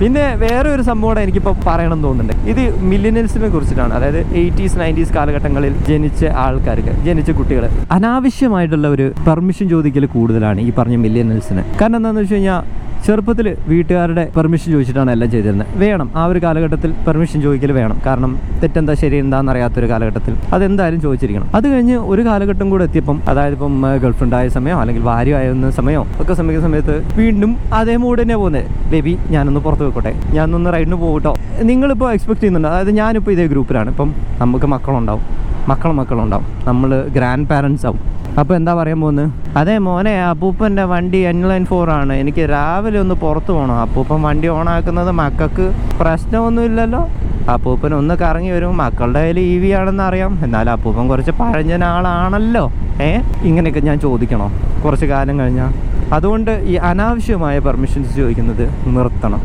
പിന്നെ വേറെ ഒരു സംഭവമാണ് എനിക്കിപ്പോൾ പറയണമെന്ന് തോന്നുന്നുണ്ട്. ഇത് മില്ലിനൽസിനെ കുറിച്ചിട്ടാണ്. അതായത് എയ്റ്റീസ് നയന്റീസ് കാലഘട്ടങ്ങളിൽ ജനിച്ച ആൾക്കാർക്ക് ജനിച്ച കുട്ടികൾ അനാവശ്യമായിട്ടുള്ള ഒരു പെർമിഷൻ ചോദിക്കൽ കൂടുതലാണ് ഈ പറഞ്ഞ മില്ലിയനൽസിന് കാരണം എന്താണെന്ന് വെച്ച് കഴിഞ്ഞാൽ ചെറുപ്പത്തിൽ വീട്ടുകാരുടെ പെർമിഷൻ ചോദിച്ചിട്ടാണ് എല്ലാം ചെയ്തിരുന്നത്. വേണം. ആ ഒരു കാലഘട്ടത്തിൽ പെർമിഷൻ ചോദിക്കൽ വേണം. കാരണം തെറ്റെന്താ ശരി എന്താണെന്ന് അറിയാത്തൊരു കാലഘട്ടത്തിൽ അതെന്തായാലും ചോദിച്ചിരിക്കണം. അത് കഴിഞ്ഞ് ഒരു കാലഘട്ടം കൂടെ എത്തിയപ്പം അതായത് ഇപ്പം ഗേൾഫ്രണ്ട് ആയ സമയമോ അല്ലെങ്കിൽ ഭാര്യ ആയിരുന്ന സമയമോ ഒക്കെ സമയത്ത് സമയത്ത് വീണ്ടും അതേ മൂഡ് തന്നെ പോകുന്നത് ബേബി ഞാനൊന്ന് പുറത്ത് വെക്കോട്ടെ ഞാനൊന്ന് റൈഡിന് പോകട്ടോ നിങ്ങളിപ്പോൾ എക്സ്പെക്ട് ചെയ്യുന്നുണ്ട്. അതായത് ഞാനിപ്പോൾ ഇതേ ഗ്രൂപ്പിലാണ് ഇപ്പം നമുക്ക് മക്കളുണ്ടാവും. മക്കളും മക്കളുണ്ടാവും. നമ്മൾ ഗ്രാൻഡ് പാരൻസ് ആവും. അപ്പോൾ എന്താ പറയാൻ പോകുന്നത് അതെ മോനെ അപ്പൂപ്പന്റെ വണ്ടി എൻ ലൈൻ ഫോർ ആണ്. എനിക്ക് രാവിലെ ഒന്ന് പുറത്ത് പോകണം അപ്പൂപ്പൻ വണ്ടി ഓണാക്കുന്നത് മക്കൾക്ക് പ്രശ്നമൊന്നുമില്ലല്ലോ. അപ്പൂപ്പൻ ഒന്ന് കറങ്ങി വരും. മക്കളുടെ കയ്യിൽ ഇ വി ആണെന്ന് അറിയാം. എന്നാലും അപ്പൂപ്പൻ കുറച്ച് പഴഞ്ഞ ആളാണല്ലോ ഏ? ഇങ്ങനെയൊക്കെ ഞാൻ ചോദിക്കണോ? കുറച്ച് കാലം കഴിഞ്ഞാൽ അതുകൊണ്ട് ഈ അനാവശ്യമായ പെർമിഷൻസ് ചോദിക്കുന്നത് നിർത്തണം.